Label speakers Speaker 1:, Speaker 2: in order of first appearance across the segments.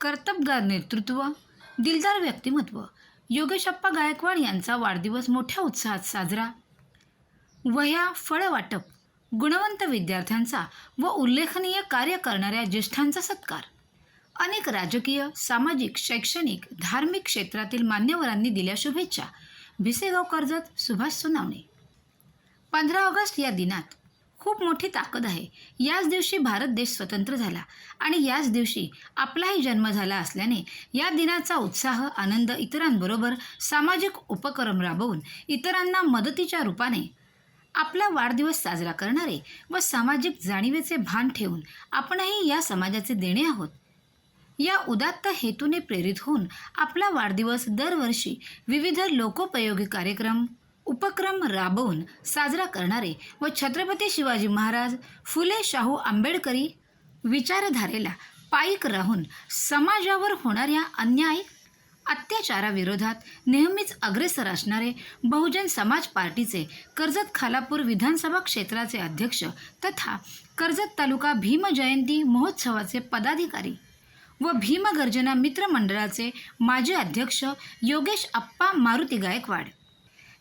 Speaker 1: कर्तबगार नेतृत्व दिलदार व्यक्तिमत्व योगेशप्पा गायकवाड यांचा वाढदिवस मोठ्या उत्साहात साजरा. वह्या फळवाटप गुणवंत विद्यार्थ्यांचा व उल्लेखनीय कार्य करणाऱ्या ज्येष्ठांचा सत्कार. अनेक राजकीय सामाजिक शैक्षणिक धार्मिक क्षेत्रातील मान्यवरांनी दिल्या शुभेच्छा. भिसेगाव कर्जत सुभाष सुनावणे. पंधरा ऑगस्ट या दिनात खूप मोठी ताकद आहे. याच दिवशी भारत देश स्वतंत्र झाला आणि याच दिवशी आपलाही जन्म झाला असल्याने या दिनाचा उत्साह आनंद इतरांबरोबर सामाजिक उपक्रम राबवून इतरांना मदतीच्या रूपाने आपला वाढदिवस साजरा करणारे व सामाजिक जाणीवेचे भान ठेवून आपणही या समाजाचे देणे आहोत. या उदात्त हेतूने प्रेरित होऊन आपला वाढदिवस दरवर्षी विविध लोकोपयोगी कार्यक्रम उपक्रम राबवून साजरा करणारे व छत्रपती शिवाजी महाराज फुले शाहू आंबेडकरी विचारधारेला पायीक राहून समाजावर होणाऱ्या अन्याय अत्याचाराविरोधात नेहमीच अग्रेसर असणारे बहुजन समाज पार्टीचे कर्जत खालापूर विधानसभा क्षेत्राचे अध्यक्ष तथा कर्जत तालुका भीमजयंती महोत्सवाचे पदाधिकारी व भीमगर्जना मित्रमंडळाचे माजी अध्यक्ष योगेश अप्पा मारुती गायकवाड.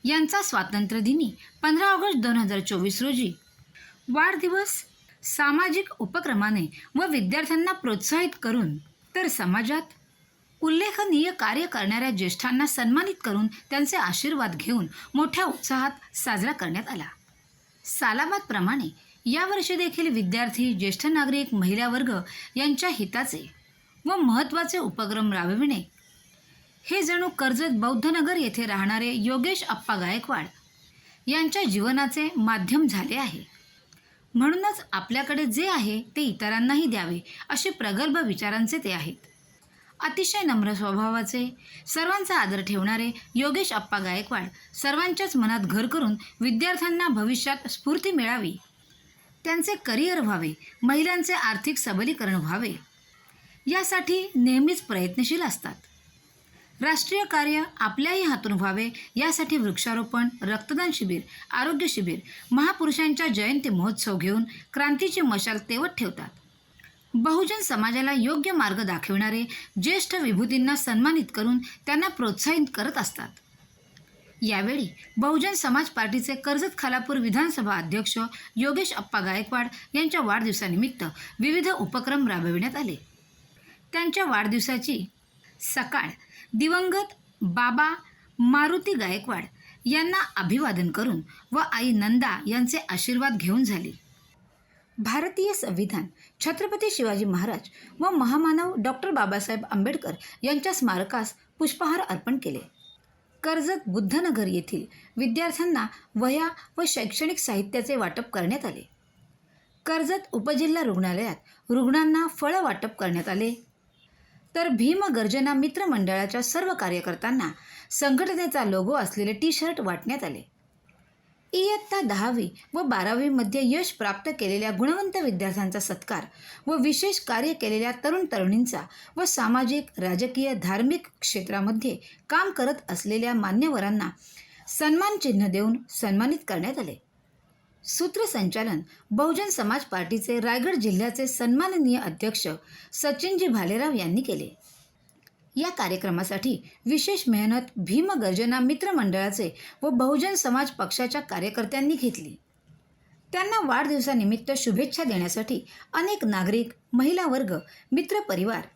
Speaker 1: यांचा स्वातंत्र्यदिनी पंधरा ऑगस्ट दोन हजार चोवीस रोजी. वाढदिवस सामाजिक उपक्रमाने व विद्यार्थ्यांना प्रोत्साहित करून तर समाजात उल्लेखनीय कार्य करणाऱ्या ज्येष्ठांना सन्मानित करून त्यांचे आशीर्वाद घेऊन मोठ्या उत्साहात साजरा करण्यात आला. सालाबादप्रमाणे यावर्षी देखील विद्यार्थी ज्येष्ठ नागरिक महिला वर्ग यांच्या हिताचे व महत्त्वाचे उपक्रम राबविणे हे जणू कर्जत बौद्धनगर येथे राहणारे योगेश अप्पा गायकवाड यांच्या जीवनाचे माध्यम झाले आहे. म्हणूनच आपल्याकडे जे आहे ते इतरांनाही द्यावे असे प्रगल्भ विचारांचे ते आहेत. अतिशय नम्र स्वभावाचे सर्वांचा आदर ठेवणारे योगेश अप्पा गायकवाड सर्वांच्याच मनात घर करून विद्यार्थ्यांना भविष्यात स्फूर्ती मिळावी. त्यांचे करिअर व्हावे महिलांचे आर्थिक सबलीकरण व्हावे. यासाठी नेहमीच प्रयत्नशील असतात. राष्ट्रीय कार्य आपल्याही हातून व्हावे. यासाठी वृक्षारोपण रक्तदान शिबिर आरोग्य शिबिर महापुरुषांच्या जयंती महोत्सव घेऊन क्रांतीची मशाल तेवत ठेवतात. बहुजन समाजाला योग्य मार्ग दाखविणारे ज्येष्ठ विभूतींना सन्मानित करून त्यांना प्रोत्साहित करत असतात. यावेळी बहुजन समाज पार्टीचे कर्जत खालापूर विधानसभा अध्यक्ष योगेश अप्पा गायकवाड यांच्या वाढदिवसानिमित्त विविध उपक्रम राबविण्यात आले. त्यांच्या वाढदिवसाची सकाळ दिवंगत बाबा मारुती गायकवाड यांना अभिवादन करून व आई नंदा यांचे आशीर्वाद घेऊन झाले. भारतीय संविधान छत्रपती शिवाजी महाराज व महामानव डॉक्टर बाबासाहेब आंबेडकर यांच्या स्मारकास पुष्पहार अर्पण केले. कर्जत बुद्धनगर येथील विद्यार्थ्यांना वह्या व शैक्षणिक साहित्याचे वाटप करण्यात आले. कर्जत उपजिल्हा रुग्णालयात रुग्णांना फळं वाटप करण्यात आले. तर भीमगर्जना मित्रमंडळाच्या सर्व कार्यकर्त्यांना संघटनेचा लोगो असलेले टी शर्ट वाटण्यात आले. इयत्ता दहावी व बारावीमध्ये यश प्राप्त केलेल्या गुणवंत विद्यार्थ्यांचा सत्कार व विशेष कार्य केलेल्या तरुण तरुणींचा व सामाजिक राजकीय धार्मिक क्षेत्रामध्ये काम करत असलेल्या मान्यवरांना सन्मान चिन्ह देऊन सन्मानित करण्यात आले. सूत्रसंचालन बहुजन समाज पार्टीचे रायगड जिल्ह्याचे सन्माननीय अध्यक्ष सचिनजी भालेराव यांनी केले. या कार्यक्रमासाठी विशेष मेहनत भीमगर्जना मित्रमंडळाचे व बहुजन समाज पक्षाच्या कार्यकर्त्यांनी घेतली. त्यांना वाढदिवसानिमित्त शुभेच्छा देण्यासाठी अनेक नागरिक महिला वर्ग मित्रपरिवार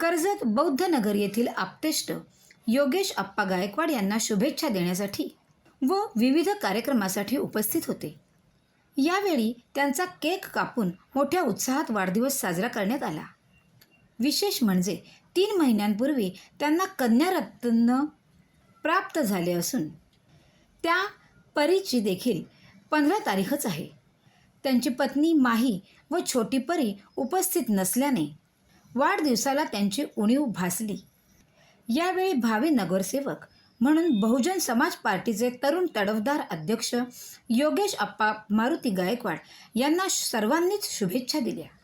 Speaker 1: कर्जत बौद्ध नगर येथील आप्तेष्ट योगेश अप्पा गायकवाड यांना शुभेच्छा देण्यासाठी व विविध कार्यक्रमासाठी उपस्थित होते. यावेळी त्यांचा केक कापून मोठ्या उत्साहात वाढदिवस साजरा करण्यात आला. विशेष म्हणजे तीन महिन्यांपूर्वी त्यांना कन्यारत्न प्राप्त झाले असून त्या परीची देखील पंधरा तारीखच आहे. त्यांची पत्नी माही व छोटी परी उपस्थित नसल्याने वाढदिवसाला त्यांची उणीव भासली. यावेळी भावी नगरसेवक म्हणून बहुजन समाज पार्टीचे तरुण तडफदार अध्यक्ष योगेश अप्पा मारुती गायकवाड यांना सर्वांनीच शुभेच्छा दिल्या.